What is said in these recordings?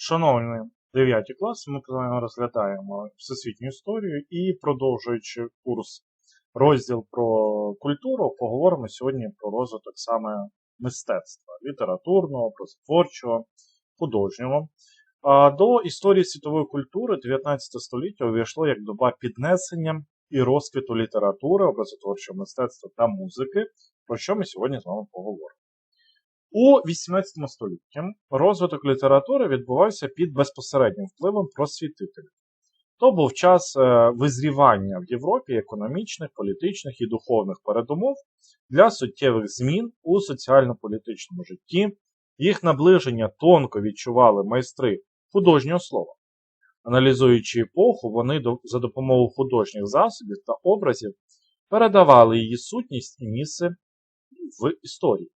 Шановні 9 класи, ми розглядаємо всесвітню історію і продовжуючи курс розділ про культуру, поговоримо сьогодні про розвиток саме мистецтва літературного, прозотворчого, художнього. А До історії світової культури 19 століття увійшло як доба піднесення і розквіту літератури, образотворчого мистецтва та музики, про що ми сьогодні з вами поговоримо. У 18 столітті розвиток літератури відбувався під безпосереднім впливом просвітителів. То був час е, визрівання в Європі економічних, політичних і духовних передумов для суттєвих змін у соціально-політичному житті. Їх наближення тонко відчували майстри художнього слова. Аналізуючи епоху, вони за допомогою художніх засобів та образів передавали її сутність і місце в історії.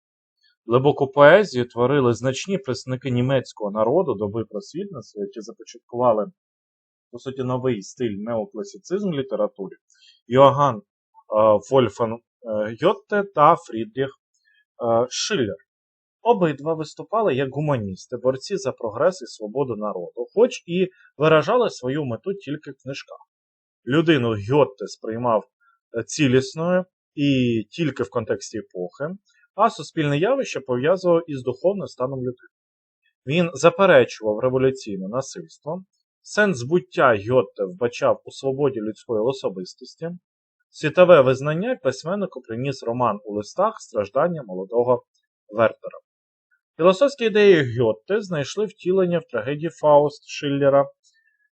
Глибоку поезію творили значні представники німецького народу доби просвітництва, які започаткували, по суті, новий стиль неокласицизм в літературі Йоганн е, Вольфан е, та Фрідріх е, Шиллер. Обидва виступали як гуманісти, борці за прогрес і свободу народу, хоч і виражали свою мету тільки в книжках. Людину Гьотте сприймав цілісною і тільки в контексті епохи а суспільне явище пов'язував із духовним станом людини. Він заперечував революційне насильство, сенс збуття Гьотте вбачав у свободі людської особистості, світове визнання письменнику приніс роман у листах страждання молодого Вертера. Філософські ідеї Гьотте знайшли втілення в трагедії Фауст Шиллера,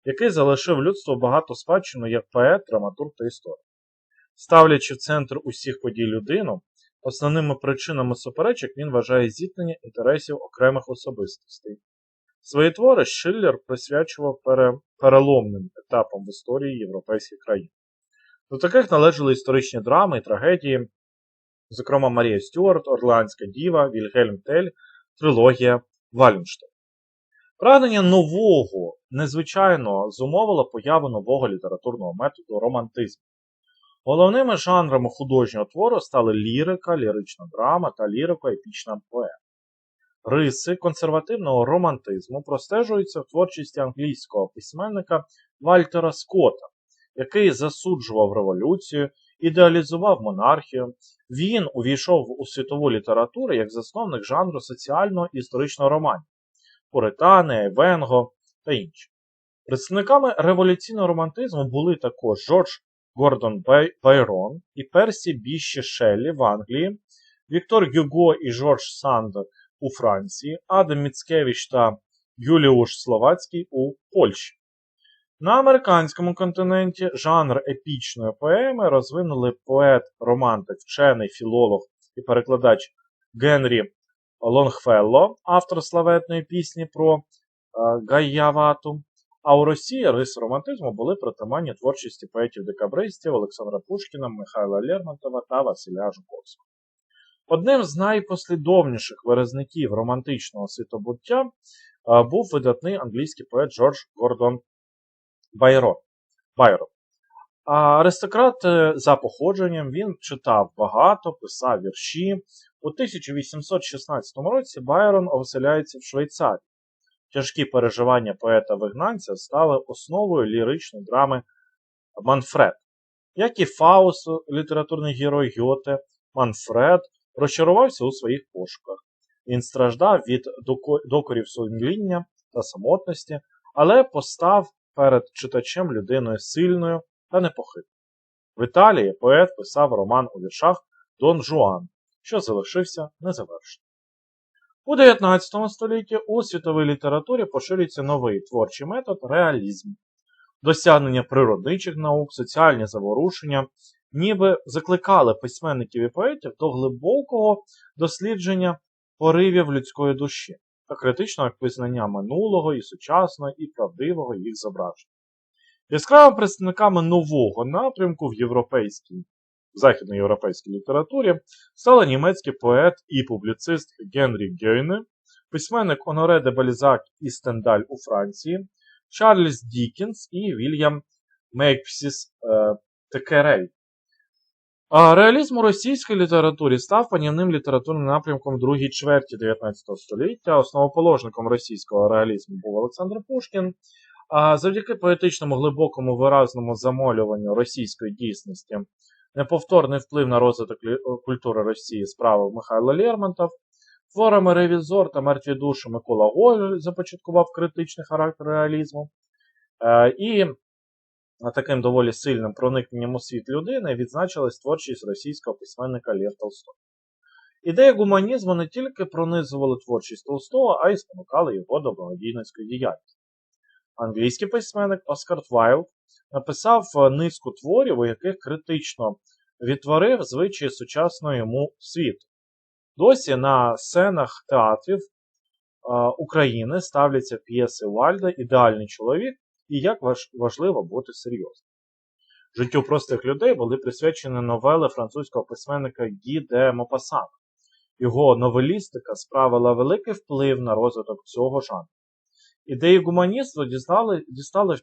який залишив людству багато спадщину як поет, драматург та історик. Ставлячи в центр усіх подій людину, Основними причинами суперечок він вважає зіткнення інтересів окремих особистостей. Свої твори Шиллер присвячував пере... переломним етапам в історії європейських країн. До таких належали історичні драми і трагедії, зокрема Марія Стюарт, Орландська Діва, Вільгельм Тель, трилогія Валенштейн. Прагнення нового, незвичайно зумовило появу нового літературного методу романтизму. Головними жанрами художнього твору стали лірика, лірична драма та лірико-епічна поема. Риси консервативного романтизму простежуються в творчості англійського письменника Вальтера Скотта, який засуджував революцію, ідеалізував монархію. Він увійшов у світову літературу як засновник жанру соціального і історичного романів Пуритани, Евенго та інші. Представниками революційного романтизму були також Жорж Гордон Байрон і Персі Біще Шеллі в Англії, Віктор Гюго і Жорж Санд у Франції, Адам Міцкевич та Юліуш Словацький у Польщі. На американському континенті жанр епічної поеми розвинули поет, романтик, вчений філолог і перекладач Генрі Лонгфелло, автор славетної пісні про е, Гайявату, а у Росії риси романтизму були притаманні творчості поетів-декабристів Олександра Пушкіна, Михайла Лермонтова та Василя Жуковського. Одним з найпослідовніших виразників романтичного світобуття був видатний англійський поет Джордж Гордон Байрон. Байрон. Аристократ е, за походженням він читав багато, писав вірші. У 1816 році Байрон оселяється в Швейцарії. Тяжкі переживання поета-вигнанця стали основою ліричної драми Манфред. Як і Фаус, літературний герой Гьоте, Манфред розчарувався у своїх пошуках. Він страждав від докорів сумління та самотності, але постав перед читачем людиною сильною та непохитною. В Італії поет писав роман у віршах Дон Жуан, що залишився незавершеним. У 19 столітті у світовій літературі поширюється новий творчий метод реалізм, досягнення природничих наук, соціальні заворушення, ніби закликали письменників і поетів до глибокого дослідження поривів людської душі та критичного визнання минулого і сучасного і правдивого їх зображення. Яскравими представниками нового напрямку в європейській західноєвропейській літературі стали німецький поет і публіцист Генрі Гьойне, письменник Оноре де Бальзак і Стендаль у Франції, Чарльз Дікінс і Вільям Мейкпсіс е, Текерель. А реалізм у російській літературі став панівним літературним напрямком другій чверті 19 століття. Основоположником російського реалізму був Олександр Пушкін. А завдяки поетичному глибокому виразному замолюванню російської дійсності неповторний вплив на розвиток культури Росії справив Михайло Лермонтов. Творами Ревізор та Мертві душі Микола Гоголь започаткував критичний характер реалізму. Е, І таким доволі сильним проникненням у світ людини відзначилась творчість російського письменника Лєв Толстой. Ідеї гуманізму не тільки пронизували творчість Толстого, а й спонукали його до благодійницької діяльності. Англійський письменник Оскар Твайлд написав е, низку творів, у яких критично відтворив звичаї сучасного йому світу. Досі на сценах театрів е, України ставляться п'єси Вальда Ідеальний чоловік і як важливо бути серйозним. Життю простих людей були присвячені новели французького письменника Гі де Мопасана. Його новелістика справила великий вплив на розвиток цього жанру. Ідеї гуманістства дістали, дістали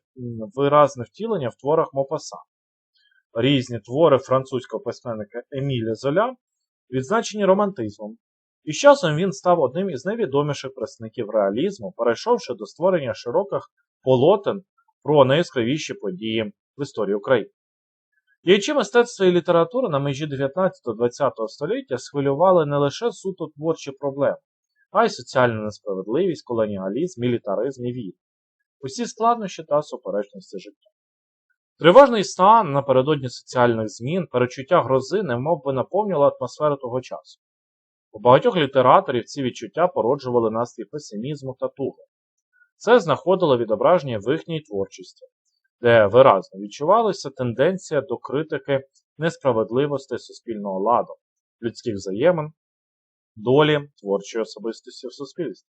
виразне втілення в творах Мопасана. Різні твори французького письменника Еміля Золя відзначені романтизмом, і з часом він став одним із найвідоміших представників реалізму, перейшовши до створення широких полотен про найяскравіші події в історії України. Діячі мистецтва і літератури на межі 19-20 століття схвилювали не лише суто творчі проблеми, а й соціальну несправедливість, колоніалізм, мілітаризм і війну. Усі складнощі та суперечності життя. Тривожний стан напередодні соціальних змін, перечуття грози немов би наповнювало атмосферу того часу. У багатьох літераторів ці відчуття породжували настрій песимізму та туги. Це знаходило відображення в їхній творчості, де виразно відчувалася тенденція до критики несправедливості суспільного ладу, людських взаємин, долі творчої особистості в суспільстві.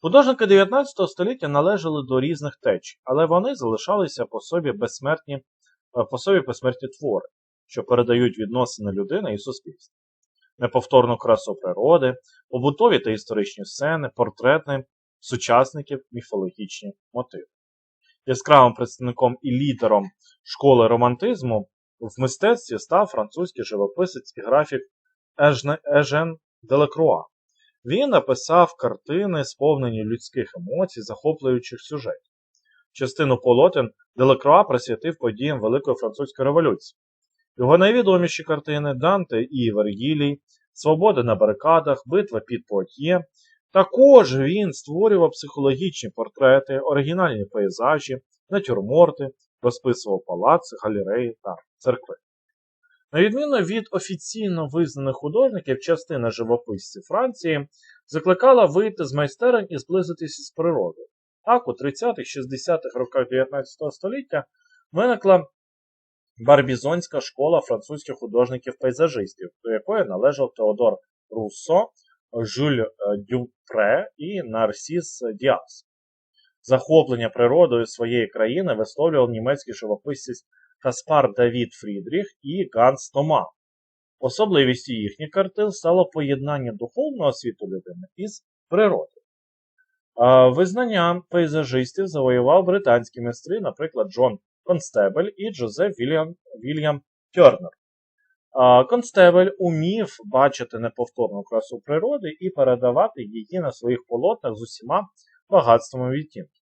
Художники 19 століття належали до різних течій, але вони залишалися по собі безсмертні, е, по собі безсмертні твори, що передають відносини людини і суспільства. Неповторну красу природи, побутові та історичні сцени, портрети сучасників, міфологічні мотиви. Яскравим представником і лідером школи романтизму в мистецтві став французький живописець і графік Ежен Делекруа. Він написав картини, сповнені людських емоцій, захоплюючих сюжетів. Частину полотен Делекруа присвятив подіям Великої французької революції. Його найвідоміші картини Данте і Вергілій, Свобода на барикадах, Битва під Пуатьє. Також він створював психологічні портрети, оригінальні пейзажі, натюрморти, розписував палаци, галереї та церкви. На відміну від офіційно визнаних художників, частина живописців Франції закликала вийти з майстерень і зблизитися з природою. Так, у 30-60-х роках 19 століття виникла Барбізонська школа французьких художників-пейзажистів, до якої належав Теодор Руссо, Жюль е, Дюпре і Нарсіс Діас. Захоплення природою своєї країни висловлював німецький живописець Каспар Давід Фрідріх і Ганс Тома. Особливістю їхніх картин стало поєднання духовного світу людини із природою. Визнання пейзажистів завоював британські майстри, наприклад, Джон Констебель і Джозеф Вільям, Вільям Тернер. Констебель умів бачити неповторну красу природи і передавати її на своїх полотнах з усіма багатствами відтінків.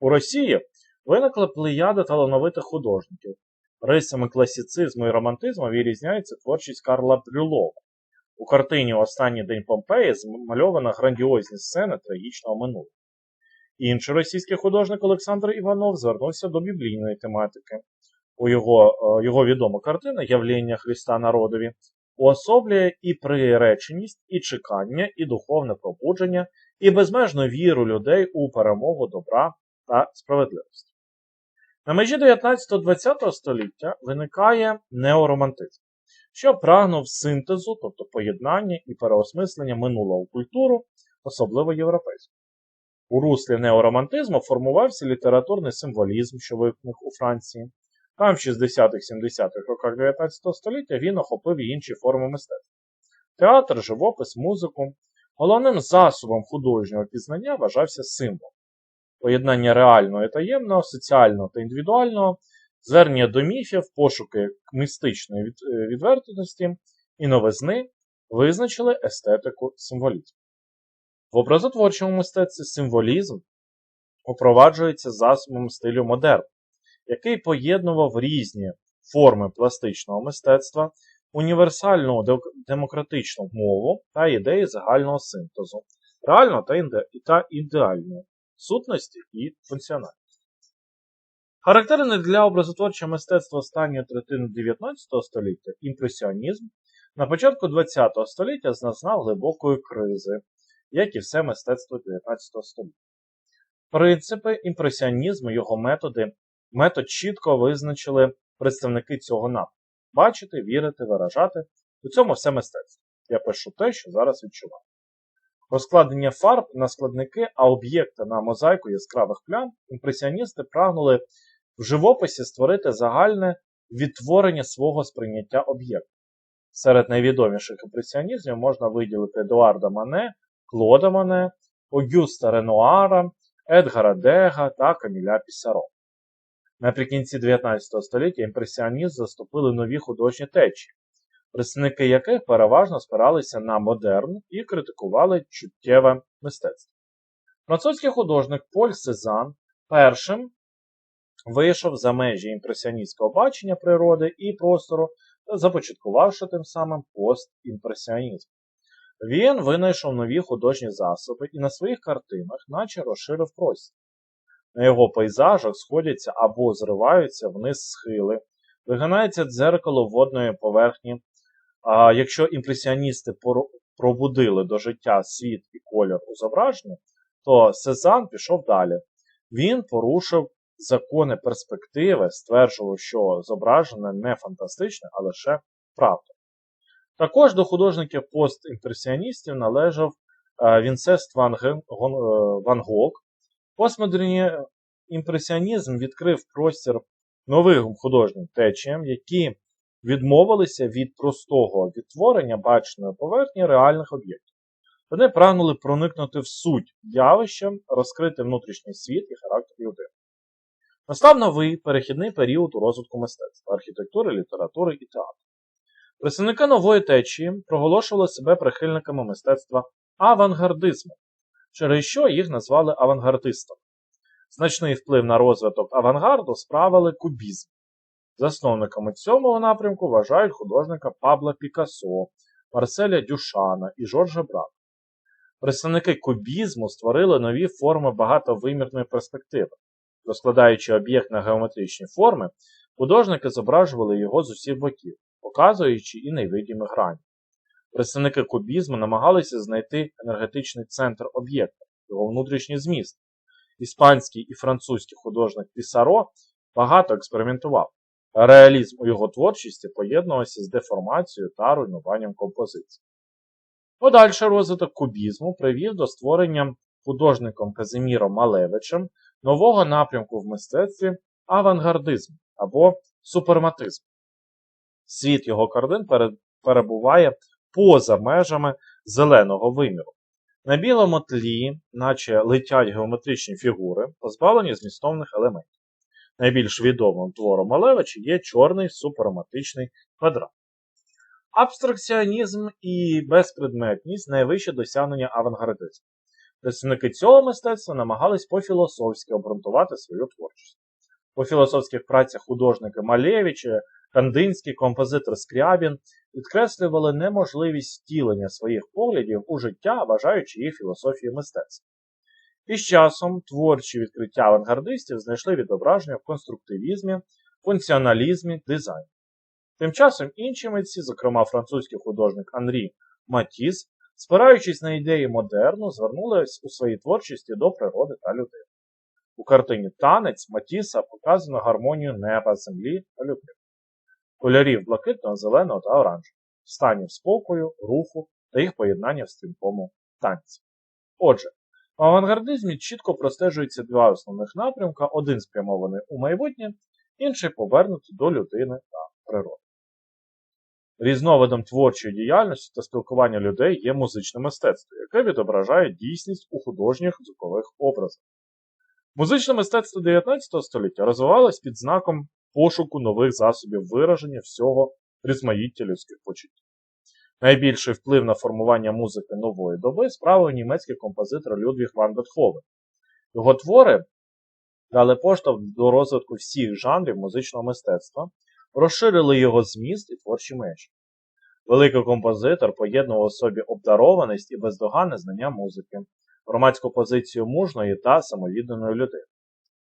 У Росії виникла плеяда талановитих художників. Рисами класицизму і романтизму вирізняється творчість Карла Брюлова. У картині Останній день Помпеї змальовано грандіозні сцени трагічного минулого. Інший російський художник Олександр Іванов звернувся до біблійної тематики. У його, е, його відома картина Явлення Христа народові уособлює і приреченість, і чекання, і духовне пробудження, і безмежну віру людей у перемогу добра та справедливості. На межі 19-20 століття виникає неоромантизм, що прагнув синтезу, тобто поєднання і переосмислення минулого культуру, особливо європейську. У руслі неоромантизму формувався літературний символізм, що виник у Франції. Там в 60-70-х роках 19 століття він охопив і інші форми мистецтва. Театр, живопис, музику. Головним засобом художнього пізнання вважався символ. Поєднання реального і таємного, соціального та індивідуального звернення до міфів, пошуки містичної е, відвертості і новизни визначили естетику символізму. В образотворчому мистецтві символізм упроваджується засобом стилю модерн, який поєднував різні форми пластичного мистецтва, універсальну демократичну мову та ідеї загального синтезу, реального та, ідеальної сутності і функціональності. Характерний для образотворчого мистецтва останньої третини 19 століття імпресіонізм на початку 20 століття зазнав глибокої кризи, як і все мистецтво 19 століття. Принципи імпресіонізму, його методи, метод чітко визначили представники цього напрямку. Бачити, вірити, виражати. У цьому все мистецтво. Я пишу те, що зараз відчуваю. Розкладення фарб на складники, а об'єкти на мозаїку яскравих плям, імпресіоністи прагнули в живописі створити загальне відтворення свого сприйняття об'єкту. Серед найвідоміших імпресіонізмів можна виділити Едуарда Мане, Клода Мане, Огюста Ренуара, Едгара Дега та Каміля Пісаро. Наприкінці 19 століття імпресіонізм заступили нові художні течії, представники яких переважно спиралися на модерн і критикували чуттєве мистецтво. Французький художник Поль Сезан першим вийшов за межі імпресіоністського бачення природи і простору, започаткувавши тим самим постімпресіонізм. Він винайшов нові художні засоби і на своїх картинах наче розширив простір. На його пейзажах сходяться або зриваються вниз схили, вигинається дзеркало водної поверхні. А якщо імпресіоністи пробудили до життя світ і колір у зображенні, то Сезанн пішов далі. Він порушив закони перспективи, стверджував, що зображене не фантастичне, а лише правда. Також до художників постімпресіоністів належав е, Вінсест Ван, Ген- Гон- е, Ван Гог. Постмодерні імпресіонізм відкрив простір новим художнім течіям, які відмовилися від простого відтворення баченої поверхні реальних об'єктів. Вони прагнули проникнути в суть явища, розкрити внутрішній світ і характер людини. Настав новий перехідний період у розвитку мистецтва, архітектури, літератури і театру. Представники нової течії проголошували себе прихильниками мистецтва авангардизму, через що їх назвали авангардистами. Значний вплив на розвиток авангарду справили кубізм. Засновниками цього напрямку вважають художника Пабла Пікассо, Марселя Дюшана і Жоржа Брак. Представники кубізму створили нові форми багатовимірної перспективи. Розкладаючи об'єкт на геометричні форми, художники зображували його з усіх боків, показуючи і невидимі грані. Представники кубізму намагалися знайти енергетичний центр об'єкта, його внутрішній зміст. Іспанський і французький художник Пісаро багато експериментував. Реалізм у його творчості поєднувався з деформацією та руйнуванням композиції. Подальший розвиток кубізму привів до створення художником Казиміром Малевичем нового напрямку в мистецтві авангардизму або суперматизму. Світ його картин перебуває поза межами зеленого виміру. На білому тлі, наче летять геометричні фігури, позбавлені змістовних елементів. Найбільш відомим твором Малевича є чорний суперматичний квадрат. Абстракціонізм і безпредметність найвище досягнення авангардизму. Представники цього мистецтва намагались по-філософськи обґрунтувати свою творчість. У філософських працях художники Малевича, Кандинський, композитор Скрябін підкреслювали неможливість втілення своїх поглядів у життя, вважаючи їх філософією мистецтва. І з часом творчі відкриття авангардистів знайшли відображення в конструктивізмі, функціоналізмі, дизайні. Тим часом інші митці, зокрема французький художник Анрі Матіс, спираючись на ідеї модерну, звернулись у своїй творчості до природи та людини. У картині Танець Матіса показано гармонію неба, землі та людини, кольорів блакитного, зеленого та оранжевого, станів спокою, руху та їх поєднання в стрімкому танці. Отже, в авангардизмі чітко простежуються два основних напрямка: один спрямований у майбутнє, інший повернутий до людини та природи. Різновидом творчої діяльності та спілкування людей є музичне мистецтво, яке відображає дійсність у художніх звукових образах. Музичне мистецтво 19 століття розвивалось під знаком пошуку нових засобів вираження всього різноманіття людських почуттів. Найбільший вплив на формування музики нової доби справив німецький композитор Людвіг ван Бетховен. Його твори дали поштовх до розвитку всіх жанрів музичного мистецтва, розширили його зміст і творчі межі. Великий композитор поєднував у собі обдарованість і бездоганне знання музики, громадську позицію мужної та самовідданої людини.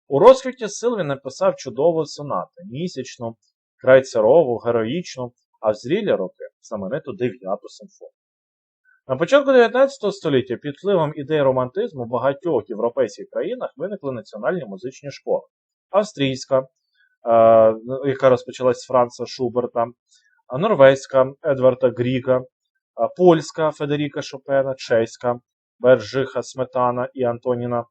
У розквіті сил він написав чудову сонати, місячну, крайцерову, героїчну, а в зрілі роки знамениту дев'яту симфонію. На початку 19 століття під впливом ідей романтизму в багатьох європейських країнах виникли національні музичні школи. Австрійська, е, яка розпочалась з Франца Шуберта, норвезька Едварда Гріга, польська Федеріка Шопена, чеська Бержиха Сметана і Антоніна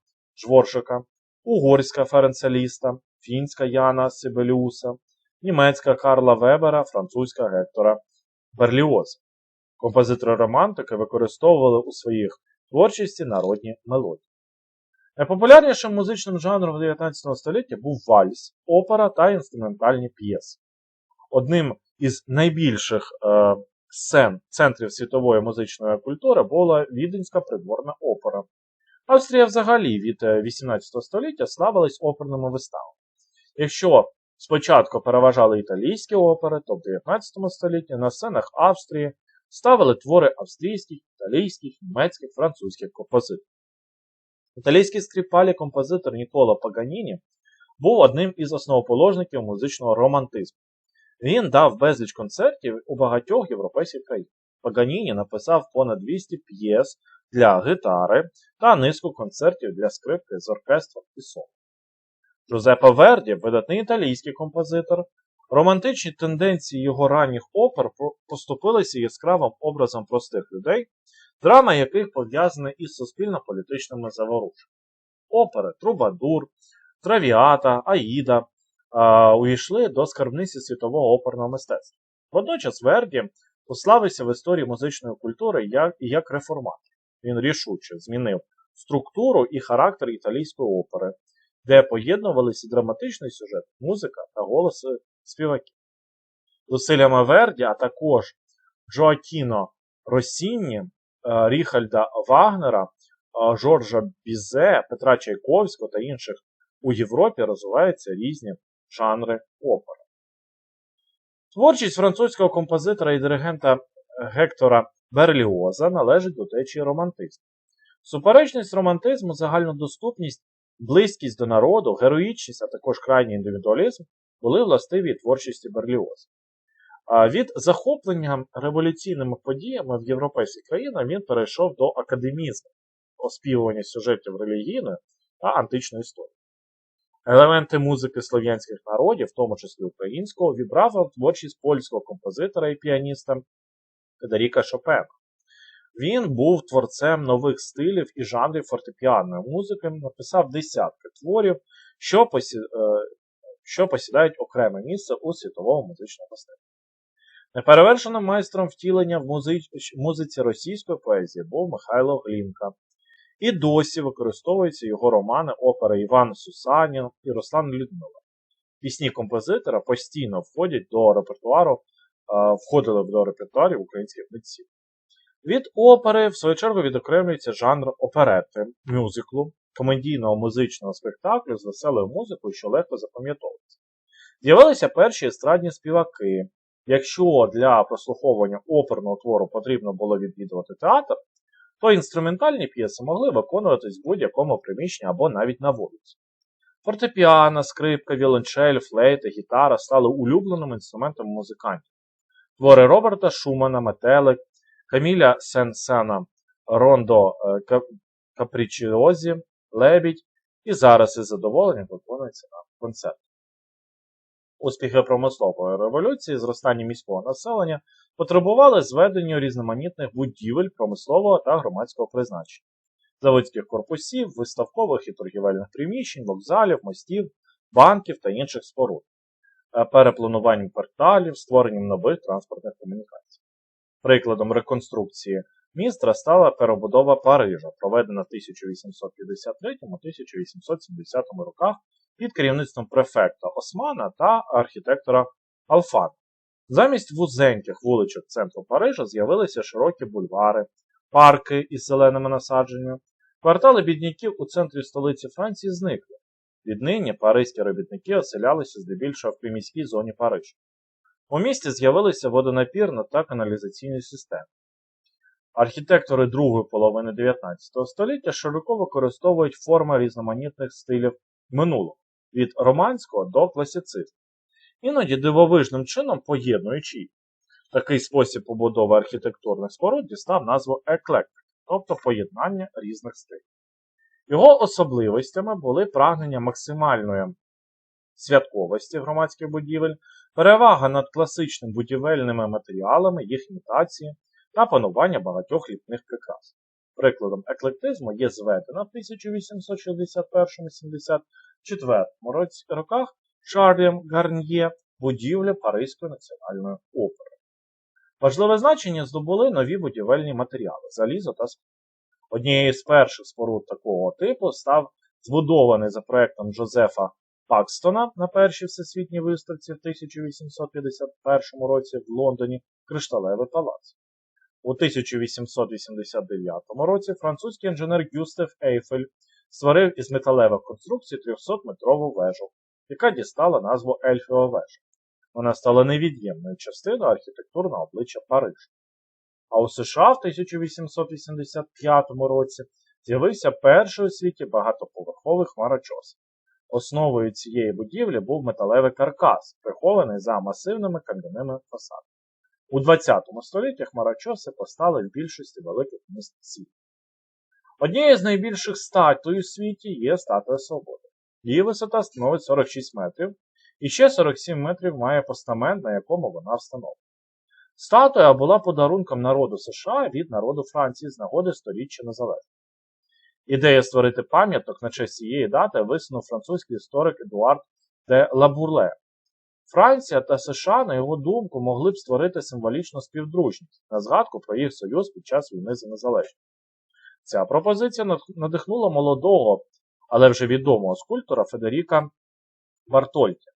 Жворжика, угорська Ференца Ліста, фінська Яна Сибеліуса, німецька Карла Вебера, французька Гектора Берліоза. Композитори романтики використовували у своїх творчості народні мелодії. Найпопулярнішим музичним жанром 19 століття був вальс, опера та інструментальні п'єси. Одним із найбільших е, сцен центрів світової музичної культури була Віденська придворна опера. Австрія взагалі від 18 століття славилась оперними виставами. Якщо спочатку переважали італійські опери, то в 19 столітті на сценах Австрії ставили твори австрійських, італійських, німецьких, французьких композиторів. Італійський скрипалі композитор Ніколо Паганіні був одним із основоположників музичного романтизму. Він дав безліч концертів у багатьох європейських країнах. Паганіні написав понад 200 п'єс для гітари та низку концертів для скрипки з оркестром і соло. Джузеппе Верді, видатний італійський композитор, романтичні тенденції його ранніх опер поступилися яскравим образом простих людей, драма яких пов'язана із суспільно-політичними заворушеннями. Опери Трубадур, Травіата, Аїда увійшли до скарбниці світового оперного мистецтва. Водночас Верді пославився в історії музичної культури як, як реформатор. Він рішуче змінив структуру і характер італійської опери, де поєднувалися драматичний сюжет, музика та голоси співаків. Зусиллями Верді, а також Джоакіно Росінні, Ріхальда Вагнера, Жоржа Бізе, Петра Чайковського та інших у Європі розвиваються різні жанри опери. Творчість французького композитора і диригента Гектора Берліоза належить до течії романтизму. Суперечність романтизму, загальнодоступність, близькість до народу, героїчність, а також крайній індивідуалізм були властиві творчості Берліоза. Від захоплення революційними подіями в європейських країнах він перейшов до академізму, оспівування сюжетів релігійної та античної історії. Елементи музики слов'янських народів, в тому числі українського, вібрав творчість польського композитора і піаніста Федеріка Шопена. Він був творцем нових стилів і жанрів фортепіанної музики, написав десятки творів, що, посі... Е, що посідають окреме місце у світовому музичному мистецтві. Неперевершеним майстром втілення в музич... музиці російської поезії був Михайло Глінка. І досі використовуються його романи, опери Іван Сусанін і Руслан Людмила. Пісні композитора постійно входять до репертуару, входили до репертуарів українських митців. Від опери, в свою чергу, відокремлюється жанр оперети, мюзиклу, комедійного музичного спектаклю з веселою музикою, що легко запам'ятовується. З'явилися перші естрадні співаки. Якщо для прослуховування оперного твору потрібно було відвідувати театр, то інструментальні п'єси могли виконуватись в будь-якому приміщенні або навіть на вулиці. Фортепіано, скрипка, віолончель, флейта, гітара стали улюбленими інструментами музикантів. Твори Роберта Шумана, Метелик, Каміля Сен-Сена, Рондо е, Капрічіозі, Лебідь і зараз із задоволенням виконуються на концерті. Успіхи промислової революції, зростання міського населення потребували зведення різноманітних будівель промислового та громадського призначення, заводських корпусів, виставкових і торгівельних приміщень, вокзалів, мостів, банків та інших споруд, е, переплануванням кварталів, створенням нових транспортних комунікацій. Прикладом реконструкції міста стала перебудова Парижа, проведена в 1853-1870 роках під керівництвом префекта Османа та архітектора Алфана. Замість вузеньких вуличок центру Парижа з'явилися широкі бульвари, парки із зеленими насадженнями. Квартали бідняків у центрі столиці Франції зникли. Віднині паризькі робітники оселялися здебільшого в приміській зоні Парижа. У місті з'явилися водонапірна та каналізаційні системи. Архітектори другої половини 19 століття широко використовують форми різноманітних стилів минулого від романського до класицизму, іноді дивовижним чином поєднуючи їх. Такий спосіб побудови архітектурних споруд дістав назву еклектик, тобто поєднання різних стилів. Його особливостями були прагнення максимальної святковості громадських будівель, перевага над класичними будівельними матеріалами, їх імітації та панування багатьох ліпних прикрас. Прикладом еклектизму є зведена в 1861-74 роках Шарлем Гарньє будівля Паризької національної опери. Важливе значення здобули нові будівельні матеріали залізо та скло. Однією з перших споруд такого типу став збудований за проектом Джозефа Пакстона на першій всесвітній виставці в 1851 році в Лондоні Кришталевий палац. У 1889 році французький інженер Гюстев Ейфель створив із металевих конструкцій 300-метрову вежу, яка дістала назву Ельфіова вежа. Вона стала невід'ємною частиною архітектурного обличчя Парижа. А у США в 1885 році з'явився перший у світі багатоповерховий хмарочос. Основою цієї будівлі був металевий каркас, прихований за масивними кам'яними фасадами. У ХХ столітті хмарочоси постали в більшості великих міст світу. Однією з найбільших статуй у світі є статуя Свободи. Її висота становить 46 метрів, і ще 47 метрів має постамент, на якому вона встановлена. Статуя була подарунком народу США від народу Франції з нагоди сторіччя незалежності. Ідея створити пам'яток на честь цієї дати висунув французький історик Едуард де Лабурле. Франція та США, на його думку, могли б створити символічну співдружність на згадку про їх союз під час війни за незалежність. Ця пропозиція надихнула молодого, але вже відомого скульптора Федеріка Бартольті.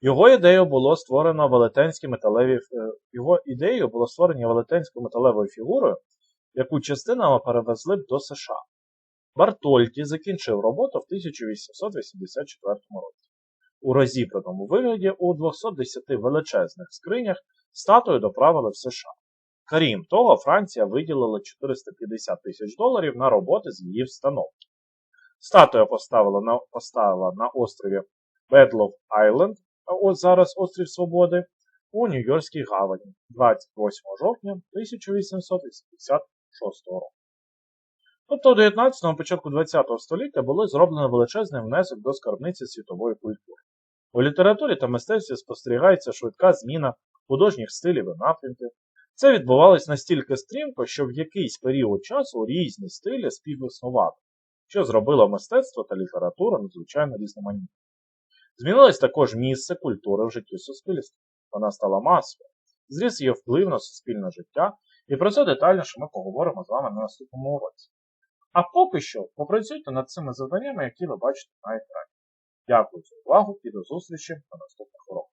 Його ідеєю було створено велетенські металеві, його ідеєю було створення велетенською металевою фігурою, яку частинами перевезли б до США. Бартольті закінчив роботу в 1884 році. У розібраному вигляді у 210 величезних скринях статую доправили в США. Крім того, Франція виділила 450 тисяч доларів на роботи з її встановки. Статуя поставила на, поставила на острові Бедлов Айленд, ось зараз острів Свободи, у Нью-Йоркській гавані 28 жовтня 1886 року. Тобто у 19-му початку 20-го століття було зроблено величезний внесок до скарбниці світової культури. У літературі та мистецтві спостерігається швидка зміна художніх стилів і напрямків. Це відбувалось настільки стрімко, що в якийсь період часу різні стилі співіснували, що зробило мистецтво та літературу надзвичайно різноманітними. Змінилось також місце культури в житті суспільства. Вона стала масовою, зріс її вплив на суспільне життя, і про це детальніше ми поговоримо з вами на наступному уроці. А поки що попрацюйте над цими завданнями, які ви бачите на екрані. Дякую за увагу і до зустрічі на наступних уроках.